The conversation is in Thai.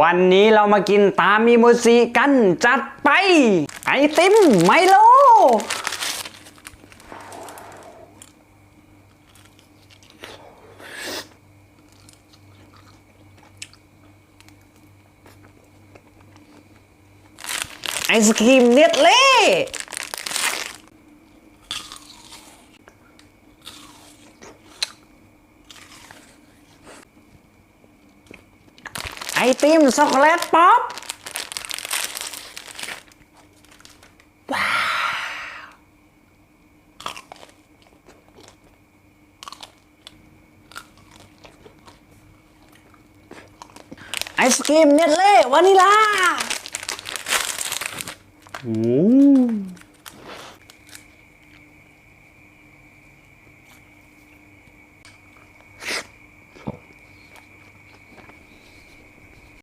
วันนี้เรามากินตามมีโมซีกันจัดไป ไอติมไมโล ไอศครีมเน็ตเล่ ติมช็อกโกแลตป๊อปไอศครีมเนตเล่วานิลาโอ้